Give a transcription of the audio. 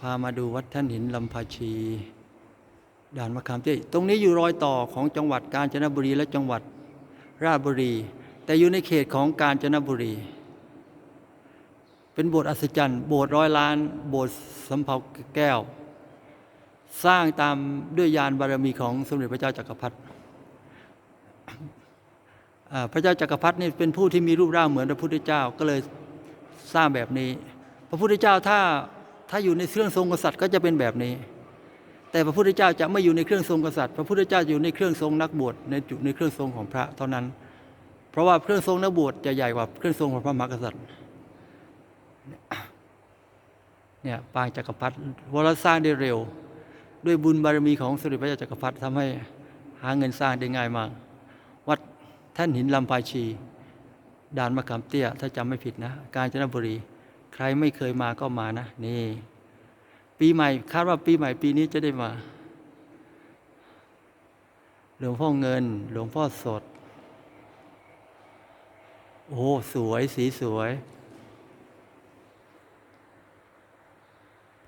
พามาดูวัดท่านหินลำพาชีด่านมะขามเตี้ยตรงนี้อยู่รอยต่อของจังหวัดกาญจนบุรีและจังหวัดราชบุรี แต่อยู่ในเขตของกาญจนบุรี เป็นโบสถ์อัศจรรย์โบสถ์ร้อยล้าน โบสถ์สำเภาแก้ว สร้างตามด้วยยานบารมีของสมเด็จพระเจ้าจักรพรรดิพระเจ้าจักรพรรดินี่เป็นผู้ที่มีรูปร่างเหมือนพระพุทธเจ้าก็เลยสร้างแบบนี้ พระพุทธเจ้าถ้า ถ้าอยู่ในเครื่องทรงกษัตริย์ก็จะเป็นแบบนี้ แต่พระพุทธเจ้าจะไม่อยู่ในเครื่องทรงกษัตริย์ พระพุทธเจ้าอยู่ในเครื่องทรงนักบวชในจุในเครื่องทรงของพระเท่านั้น เพราะว่าเครื่องทรงนักบวชจะใหญ่กว่าเครื่องทรงของพระมหากษัตริย์เนี่ยปางจักรพรรดิวรสร้างได้เร็ว ด้วยบุญบารมีของสมเด็จพระเจ้าจักรพรรดิทำให้หาเงินสร้างได้ง่ายมากวัดท่านหินลำพายชีด่านมะขามเตี้ย ถ้าจำไม่ผิดนะ กาญจนบุรี ใครไม่เคยมาก็มานะ นี่ ปีใหม่คาดว่าปีใหม่ปีนี้จะได้มา หลวงพ่อเงิน หลวงพ่อสด โอ้ สวยสีสวย